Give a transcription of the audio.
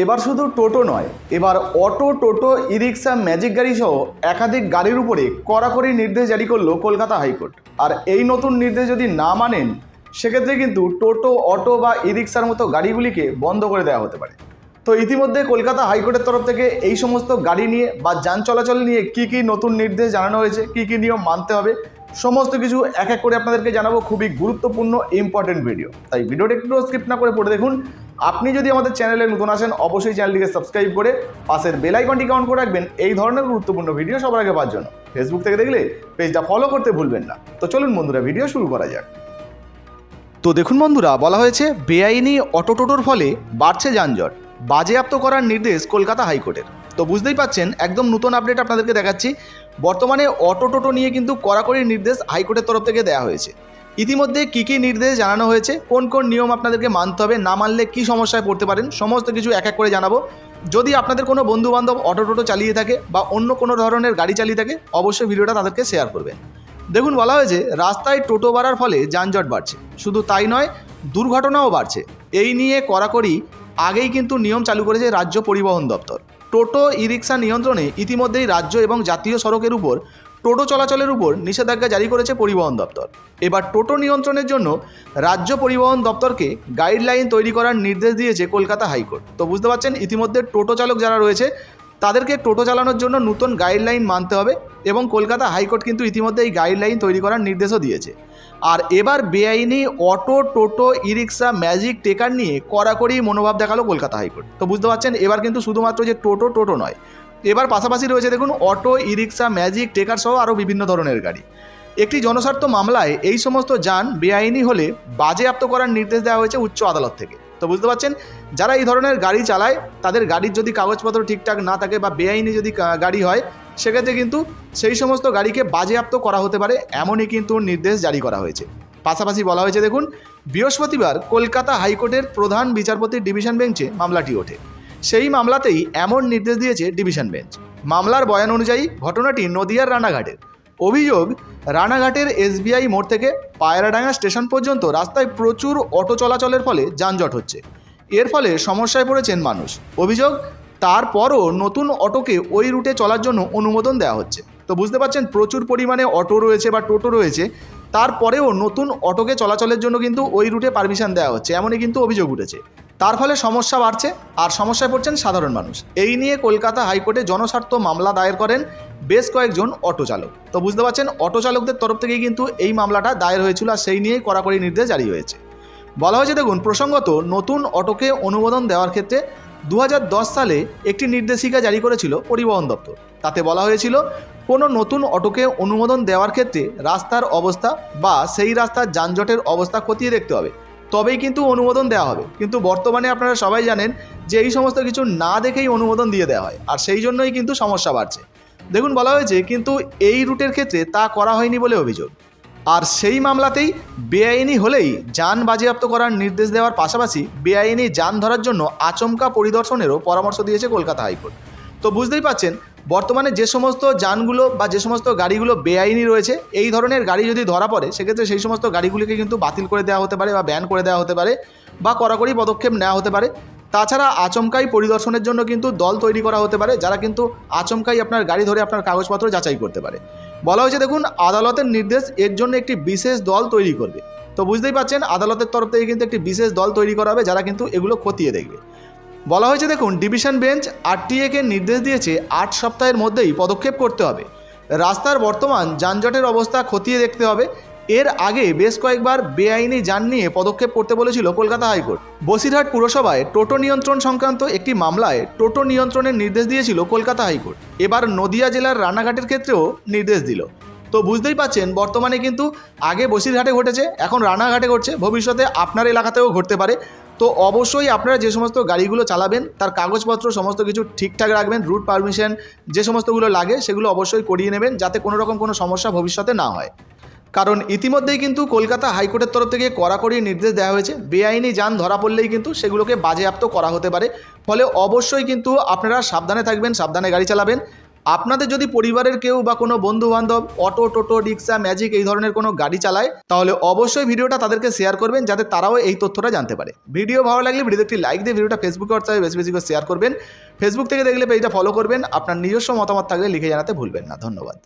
এবার শুধু টোটো নয়, এবার অটো, টোটো ই রিক্সা ম্যাজিক গাড়ি সহ একাধিক গাড়ির উপরে কড়াকড়ি নির্দেশ জারি করল কলকাতা হাইকোর্ট। আর এই নতুন নির্দেশ যদি না মানেন, সেক্ষেত্রে কিন্তু টোটো, অটো বা ই রিক্সার মতো গাড়িগুলিকে বন্ধ করে দেওয়া হতে পারে। তো ইতিমধ্যে কলকাতা হাইকোর্টের তরফ থেকে এই সমস্ত গাড়ি নিয়ে বা যান চলাচল নিয়ে কি কি নতুন নির্দেশ জানানো হয়েছে, কি কি নিয়ম মানতে হবে, সমস্ত কিছু এক এক করে আপনাদেরকে জানাব। খুবই গুরুত্বপূর্ণ ইম্পর্টেন্ট ভিডিও তাই ভিডিওটা একটু স্কিপ না করে পড়ে দেখুন। আপনি যদি আমাদের চ্যানেলে নতুন আসেন, অবশ্যই চ্যানেলটিকে সাবস্ক্রাইব করে পাশের বেল আইকনটিকে অন করে রাখবেন। এই ধরনের গুরুত্বপূর্ণ ভিডিও সবার আগে পাওয়ার জন্য। ফেসবুক থেকে দেখলে পেজটা ফলো করতে ভুলবেন না। তো চলুন বন্ধুরা, ভিডিও শুরু করা যাক। তো দেখুন বন্ধুরা, বলা হয়েছে, বেআইনি অটো টোটোর ফলে বাড়ছে যানজট। বাজেয়াপ্ত করার নির্দেশ কলকাতা হাইকোর্টের। তো বুঝতেই পাচ্ছেন, একদম নতুন আপডেট আপনাদেরকে দেখাচ্ছি। বর্তমানে অটো টোটো নিয়ে কিন্তু কড়াকড়ি নির্দেশ হাইকোর্টের তরফ থেকে দেওয়া হয়েছে। ইতিমধ্যে কী কী নির্দেশ জানানো হয়েছে? কোন কোন নিয়ম আপনাদেরকে মানতে হবে? না মানলে কী সমস্যায় পড়তে পারেন? সমস্ত কিছু এক এক করে জানাব। যদি আপনাদের কোনো বন্ধু বান্ধব অটো টোটো চালিয়ে থাকে বা অন্য কোনো ধরনের গাড়ি চালিয়ে থাকে, অবশ্যই ভিডিওটা তাদেরকে শেয়ার করবেন। দেখুন, বলা হয়েছে, রাস্তায় টোটো বাড়ার ফলে যানজট বাড়ছে। শুধু তাই নয়, দুর্ঘটনাও বাড়ছে। এই নিয়ে কড়াকড়ি আগেই কিন্তু নিয়ম চালু করেছে রাজ্য পরিবহন দপ্তর। টোটো ই রিক্সা নিয়ন্ত্রণে ইতিমধ্যেই রাজ্য এবং জাতীয় সড়কের উপর টোটো চলাচলের উপর নিষেধাজ্ঞা জারি করেছে পরিবহন দপ্তর। এবার টোটো নিয়ন্ত্রণের জন্য রাজ্য পরিবহন দপ্তরকে গাইডলাইন তৈরি করার নির্দেশ দিয়েছে কলকাতা হাইকোর্ট। তো বুঝতে পারছেন, ইতিমধ্যে টোটো চালক যারা রয়েছে, তাদেরকে টোটো চালানোর জন্য নতুন গাইডলাইন মানতে হবে এবং কলকাতা হাইকোর্ট কিন্তু ইতিমধ্যে এই গাইডলাইন তৈরি করার নির্দেশও দিয়েছে। আর এবার বেআইনি অটো, টোটো ই রিক্সা ম্যাজিক, টেকার নিয়ে কড়াকড়ি মনোভাব দেখাল কলকাতা হাইকোর্ট। তো বুঝতে পারছেন, এবার কিন্তু শুধুমাত্র যে টোটো টোটো নয় এবার পাশাপাশি রয়েছে দেখুন, অটো ই রিক্সা ম্যাজিক, টেকার সহ আরও বিভিন্ন ধরনের গাড়ি। একটি জনস্বার্থ মামলায় এই সমস্ত যান বেআইনি হলে বাজেয়াপ্ত করার নির্দেশ দেওয়া হয়েছে উচ্চ আদালত থেকে। তো বুঝতে পারছেন? যারা এই ধরনের গাড়ি চালায়, তাদের গাড়ির যদি কাগজপত্র ঠিকঠাক না থাকে বা বেআইনি যদি গাড়ি হয়, সেক্ষেত্রে কিন্তু সেই সমস্ত গাড়িকে বাজেয়াপ্ত করা হতে পারে, এমনই কিন্তু নির্দেশ জারি করা হয়েছে। পাশাপাশি বলা হয়েছে দেখুন, বৃহস্পতিবার কলকাতা হাইকোর্টের প্রধান বিচারপতির ডিভিশন বেঞ্চে মামলাটি ওঠে। সেই মামলাতেই এমন নির্দেশ দিয়েছে ডিভিশন বেঞ্চ। মামলার বয়ান অনুযায়ী ঘটনাটি নদিয়ার রানাঘাটের। অভিযোগ, রানাঘাটের এসবিআই মোড় থেকে পায়রাডাঙ্গা স্টেশন পর্যন্ত রাস্তায় প্রচুর অটো চলাচলের ফলে যানজট হচ্ছে। এর ফলে সমস্যায় পড়েছেন মানুষ। অভিযোগ, তারপরও নতুন অটোকে ওই রুটে চলার জন্য অনুমোদন দেওয়া হচ্ছে। তো বুঝতে পারছেন, প্রচুর পরিমাণে অটো রয়েছে বা টোটো রয়েছে, তারপরেও নতুন অটোকে চলাচলের জন্য কিন্তু ওই রুটে পারমিশন দেওয়া হচ্ছে, এমনই কিন্তু অভিযোগ উঠেছে। তার ফলে সমস্যা বাড়ছে আর সমস্যায় পড়ছেন সাধারণ মানুষ। এই নিয়ে কলকাতা হাইকোর্টে জনস্বার্থ মামলা দায়ের করেন বেশ কয়েকজন অটো চালক। তো বুঝতে পারছেন, অটো চালকদের তরফ থেকেই কিন্তু এই মামলাটা দায়ের হয়েছিল আর সেই নিয়েই কড়াকড়ি নির্দেশ জারি হয়েছে। বলা হয়েছে, দেখুন, প্রসঙ্গত নতুন অটোকে অনুমোদন দেওয়ার ক্ষেত্রে দু হাজার দশ সালে একটি নির্দেশিকা জারি করেছিল পরিবহন দপ্তর। তাতে বলা হয়েছিল, কোনো নতুন অটোকে অনুমোদন দেওয়ার ক্ষেত্রে রাস্তার অবস্থা বা সেই রাস্তার যানজটের অবস্থা খতিয়ে দেখতে হবে। তবেই কিন্তু অনুমোদন দেওয়া হবে। কিন্তু বর্তমানে আপনারা সবাই জানেন যে এই সমস্ত কিছু না দেখেই অনুমোদন দিয়ে দেওয়া হয়। আর সেই জন্যই কিন্তু সমস্যা বাড়ছে। দেখুন, বলা হয়েছে কিন্তু এই রুটের ক্ষেত্রে তা করা হয়নি বলে অভিযোগ। আর সেই মামলাতেই বেআইনি হলেই যান বাজেয়াপ্ত করার নির্দেশ দেওয়ার পাশাপাশি বেআইনি যান ধরার জন্য আচমকা পরিদর্শনেরও পরামর্শ দিয়েছে কলকাতা হাইকোর্ট। তো বুঝতেই পাচ্ছেন বর্তমানে যে সমস্ত যানগুলো বা যে সমস্ত গাড়িগুলো বেআইনি রয়েছে, এই ধরনের গাড়ি যদি ধরা পড়ে, সেক্ষেত্রে সেই সমস্ত গাড়িগুলিকে কিন্তু বাতিল করে দেওয়া হতে পারে বা ব্যান করে দেওয়া হতে পারে বা কড়াকড়ি পদক্ষেপ নেওয়া হতে পারে। তাছাড়া আচমকাই পরিদর্শনের জন্য কিন্তু দল তৈরি করা হতে পারে, যারা কিন্তু আচমকাই আপনার গাড়ি ধরে আপনার কাগজপত্র যাচাই করতে পারে। বলা হয়েছে, দেখুন, আদালতের নির্দেশ এর জন্য একটি বিশেষ দল তৈরি করবে। তো বুঝতেই পাচ্ছেন, আদালতের তরফ থেকে কিন্তু একটি বিশেষ দল তৈরি করা হবে, যারা কিন্তু এগুলো খতিয়ে দেখবে। বলা হয়েছে দেখুন, ডিভিশন বেঞ্চ আরটিএকে নির্দেশ দিয়েছে আট সপ্তাহের মধ্যেই পদক্ষেপ করতে হবে। রাস্তার বর্তমান যানজটের অবস্থা খতিয়ে দেখতে হবে। এর আগে বেশ কয়েকবার বেআইনি যান নিয়ে পদক্ষেপ করতে বলেছিল কলকাতা হাইকোর্ট। বসিরহাট পুরসভায় টোটো নিয়ন্ত্রণ সংক্রান্ত একটি মামলায় টোটো নিয়ন্ত্রণের নির্দেশ দিয়েছিল কলকাতা হাইকোর্ট। এবার নদিয়া জেলার রানাঘাটের ক্ষেত্রেও নির্দেশ দিল। তো বুঝতেই পাচ্ছেন, বর্তমানে কিন্তু আগে বসিরহাটে ঘটেছে, এখন রানাঘাটে ঘটছে। ভবিষ্যতে আপনার এলাকাতেও ঘটতে পারে। তো অবশ্যই আপনারা যে সমস্ত গাড়িগুলো চালাবেন, তার কাগজপত্র, সমস্ত কিছু ঠিকঠাক রাখবেন রুট পারমিশন যে সমস্তগুলো লাগে, সেগুলো অবশ্যই করিয়ে নেবেন যাতে কোনো রকম কোনো সমস্যা ভবিষ্যতে না হয়। কারণ ইতিমধ্যেই কিন্তু কলকাতা হাইকোর্টের তরফ থেকে কড়াকড়ি নির্দেশ দেওয়া হয়েছে, বেআইনি যান ধরা পড়লেই কিন্তু সেগুলোকে বাজেয়াপ্ত করা হতে পারে। ফলে অবশ্যই কিন্তু আপনারা সাবধানে থাকবেন, সাবধানে গাড়ি চালাবেন। আপনাদের যদি পরিবারের কেউ বা কোনো বন্ধু বান্ধব অটো, টোটো, রিক্সা, ম্যাজিক এই ধরনের কোনো গাড়ি চালায়, তাহলে অবশ্যই ভিডিওটা তাদেরকে শেয়ার করবেন যাতে তারাও এই তথ্যটা জানতে পারে। ভিডিও ভালো লাগলে ভিডিওতে একটি লাইক দিয়ে ভিডিওটা ফেসবুকে হোয়াটসঅ্যাপে বেশি বেশি করে শেয়ার করবেন। ফেসবুক থেকে দেখলে পেজটা ফলো করবেন। আপনার নিজস্ব মতামত থাকলে লিখে জানাতে ভুলবেন না। ধন্যবাদ।